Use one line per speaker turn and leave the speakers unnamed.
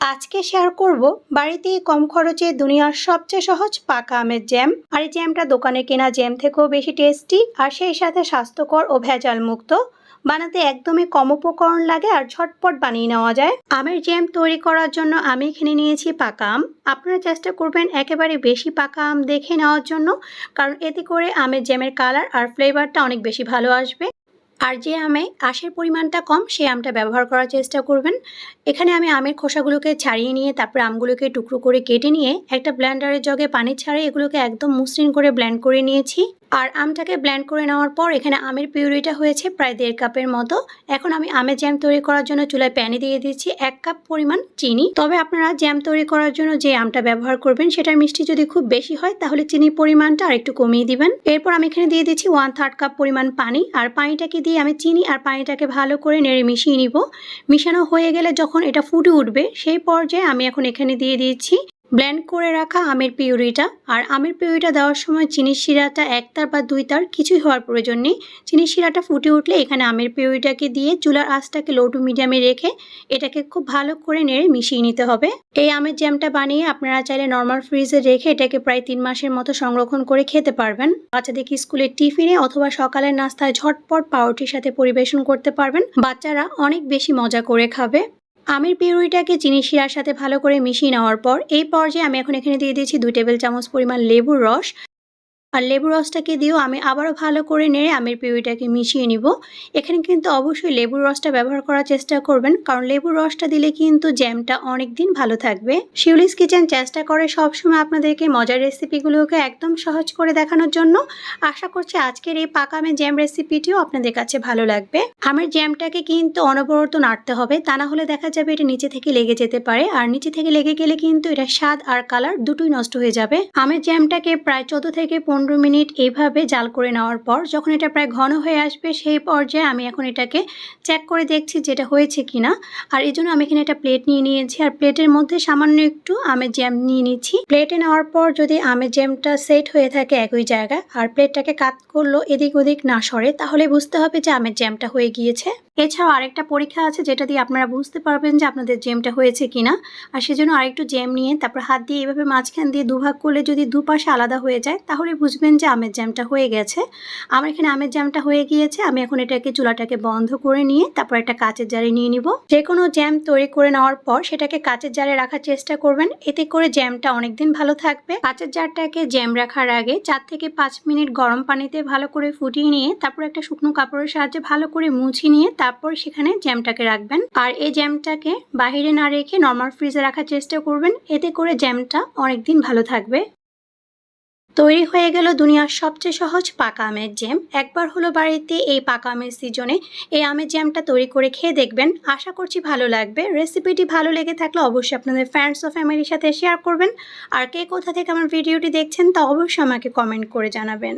আজকে শেয়ার করব বাড়িতেই কম খরচে দুনিয়ার সবচেয়ে সহজ পাকা আমের জ্যাম আর এই জ্যামটা দোকানে কেনা জ্যাম থেকেও বেশি টেস্টি আর সেই সাথে স্বাস্থ্যকর ও ভেজাল মুক্ত বানাতে একদমই কম উপকরণ লাগে আর ঝটপট বানিয়ে নেওয়া যায়। আমের জ্যাম তৈরি করার জন্য আমি এখানে নিয়েছি পাকা আম। আপনারা চেষ্টা করবেন একেবারে বেশি পাকা আম দেখে নেওয়ার জন্য, কারণ এতে করে আমের জ্যামের কালার আর ফ্লেভারটা অনেক বেশি ভালো আসবে। আর যে আমে আশের পরিমাণটা কম, সে আমটা ব্যবহার করার চেষ্টা করবেন। এখানে আমি আমের খোসাগুলোকে ছাড়িয়ে নিয়ে, তারপরে আমগুলোকে টুকরো করে কেটে নিয়ে, একটা ব্ল্যান্ডারের জগে পানি ছাড়িয়ে এগুলোকে একদম মসৃণ করে ব্ল্যান্ড করে নিয়েছি। আর আমটাকে ব্লেন্ড করে নেওয়ার পর এখানে আমের পিউরিটা হয়েছে প্রায় দেড় কাপের মতো। এখন আমি আমের জ্যাম তৈরি করার জন্য চুলায় প্যানে দিয়ে দিচ্ছি এক কাপ পরিমাণ চিনি। তবে আপনারা জ্যাম তৈরি করার জন্য যে আমটা ব্যবহার করবেন সেটার মিষ্টি যদি খুব বেশি হয় তাহলে চিনির পরিমাণটা আর একটু কমিয়ে দিবেন। এরপর আমি এখানে দিয়ে দিচ্ছি ওয়ান থার্ড কাপ পরিমাণ পানি। আর পানিটাকে দিয়ে আমি চিনি আর পানিটাকে ভালো করে নেড়ে মিশিয়ে নিব। মিশানো হয়ে গেলে যখন এটা ফুটে উঠবে সেই পর্যায়ে আমি এখন এখানে দিয়ে দিয়েছি ব্লেন্ড করে রাখা আমের পিউরিটা। আর আমের পিউরিটা দেওয়ার সময় চিনির শিরাটা একতার বা দুই তার কিছুই হওয়ার প্রয়োজন নেই। চিনির শিরাটা ফুটে উঠলে এখানে আমের পিউরিটাকে দিয়ে চুলার আঁচটাকে লো টু মিডিয়ামে রেখে এটাকে খুব ভালো করে নেড়ে মিশিয়ে নিতে হবে। এই আমের জ্যামটা বানিয়ে আপনারা চাইলে নর্মাল ফ্রিজে রেখে এটাকে প্রায় তিন মাসের মতো সংরক্ষণ করে খেতে পারবেন। বাচ্চাদেরকে স্কুলের টিফিনে অথবা সকালের নাস্তায় ঝটপট পাউরুটির সাথে পরিবেশন করতে পারবেন। বাচ্চারা অনেক বেশি মজা করে খাবে। আমের পিউরিটাকে চিনি শিরার সাথে ভালো করে মিশিয়ে নেওয়ার পর এই পর্যায়ে আমি এখন এখানে দিয়ে দিয়েছি দুই টেবিল চামচ পরিমাণ লেবুর রস আর লেবু রসটাকে দিয়েও আমি আবারও ভালো করে নেড়ে আমের পিউরিটাকে মিশিয়ে নিব। এখানে কিন্তু অবশ্যই লেবুর রসটা ব্যবহার করার চেষ্টা করবেন, কারণ লেবুর রসটা দিলে কিন্তু জ্যামটা অনেক দিন ভালো থাকবে। শিউলিস কিচেন চেষ্টা করে সবসময় আপনাদেরকে মজার রেসিপিগুলোকে একদম সহজ করে দেখানোর জন্য। আশা করছি আজকের এই পাকামে জ্যাম রেসিপিটিও আপনাদের কাছে ভালো লাগবে। আমের জ্যামটাকে কিন্তু অনবরত নাড়তে হবে, তা না হলে দেখা যাবে এটা নিচে থেকে লেগে যেতে পারে। আর নিচে থেকে লেগে গেলে কিন্তু এটা স্বাদ আর কালার দুটোই নষ্ট হয়ে যাবে। আমের জ্যামটাকে প্রায় চোদ্দ থেকে পনেরো মিনিট এইভাবে জাল করে নেওয়ার পর যখন এটা প্রায় ঘন হয়ে আসবে, সেই পর্যায়ে আমি এখন এটাকে চেক করে দেখছি যেটা হয়েছে কিনা। আর এই জন্য আমি এখানে একটা প্লেট নিয়ে নিয়েছি। আর প্লেটের মধ্যে সামান্য একটু আমের জ্যাম নিয়ে নিচ্ছি। প্লেটে নেওয়ার পর যদি আমের জ্যামটা সেট হয়ে থাকে একই জায়গায় আর প্লেটটাকে কাত করল এদিক ওদিক না সরে, তাহলে বুঝতে হবে যে আমের জ্যামটা হয়ে গিয়েছে। এছাড়াও আরেকটা পরীক্ষা আছে যেটা দিয়ে আপনারা বুঝতে পারবেন যে আপনাদের জ্যামটা হয়েছে কিনা। আর সেজন্য আরেকটু জ্যাম নিয়ে, তারপর হাত দিয়ে এভাবে মাঝখান দিয়ে দুভাগ করলে যদি দুপাশে আলাদা হয়ে যায়, তাহলে বুঝবেন যে আমের জ্যামটা হয়ে গেছে। আমার এখানে আমের জ্যামটা হয়ে গিয়েছে। আমি এখন এটাকে চুলাটাকে বন্ধ করে নিয়ে, তারপর একটা কাচের জারে নিয়ে নিব। যে কোনো জ্যাম তৈরি করে নেওয়ার পর সেটাকে কাঁচের জারে রাখার চেষ্টা করবেন। এতে করে জ্যামটা অনেকদিন ভালো থাকবে। কাঁচের জারটাকে জ্যাম রাখার আগে চার থেকে পাঁচ মিনিট গরম পানিতে ভালো করে ফুটিয়ে নিয়ে, তারপর একটা শুকনো কাপড়ের সাহায্যে ভালো করে মুছিয়ে নিয়ে তারপর সেখানে জ্যামটাকে রাখবেন। আর এই জ্যামটাকে বাহিরে না রেখে নর্মাল ফ্রিজে রাখার চেষ্টা করবেন। এতে করে জ্যামটা অনেকদিন ভালো থাকবে। তৈরি হয়ে গেল দুনিয়ার সবচেয়ে সহজ পাকা আমের জ্যাম। একবার হলো বাড়িতে এই পাকা আমের সিজনে এই আমের জ্যামটা তৈরি করে খেয়ে দেখবেন। আশা করছি ভালো লাগবে। রেসিপিটি ভালো লেগে থাকলে অবশ্যই আপনাদের ফ্রেন্ডস ও ফ্যামিলির সাথে শেয়ার করবেন। আর কে কোথা থেকে আমার ভিডিওটি দেখছেন তা অবশ্যই আমাকে কমেন্ট করে জানাবেন।